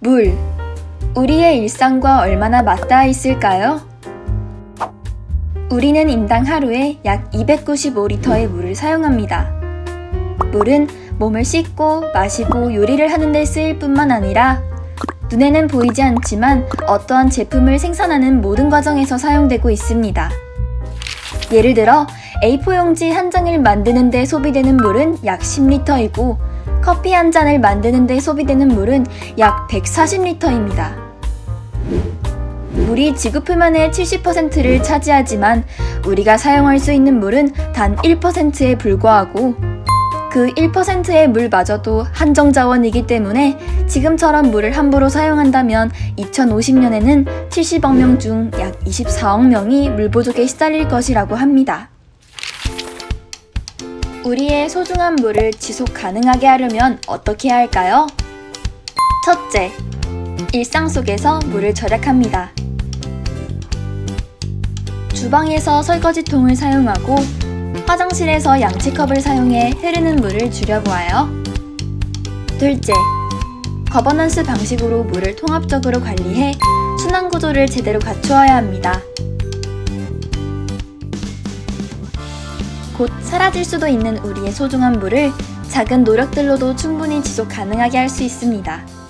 물. 우리의 일상과 얼마나 맞닿아 있을까요? 우리는 인당 하루에 약 295리터의 물을 사용합니다. 물은 몸을 씻고 마시고 요리를 하는 데 쓰일 뿐만 아니라 눈에는 보이지 않지만 어떠한 제품을 생산하는 모든 과정에서 사용되고 있습니다. 예를 들어 A4 용지 한 장을 만드는 데 소비되는 물은 약 10리터이고 커피 한 잔을 만드는 데 소비되는 물은 약 140리터입니다. 물이 지구표면의 70%를 차지하지만 우리가 사용할 수 있는 물은 단 1%에 불과하고 그 1%의 물마저도 한정 자원이기 때문에 지금처럼 물을 함부로 사용한다면 2050년에는 70억 명 중 약 24억 명이 물 부족에 시달릴 것이라고 합니다. 우리의 소중한 물을 지속 가능하게 하려면 어떻게 해야 할까요? 첫째, 일상 속에서 물을 절약합니다. 주방에서 설거지통을 사용하고 화장실에서 양치컵을 사용해 흐르는 물을 줄여보아요. 둘째, 거버넌스 방식으로 물을 통합적으로 관리해 순환 구조를 제대로 갖추어야 합니다. 곧 사라질 수도 있는 우리의 소중한 물을 작은 노력들로도 충분히 지속 가능하게 할 수 있습니다.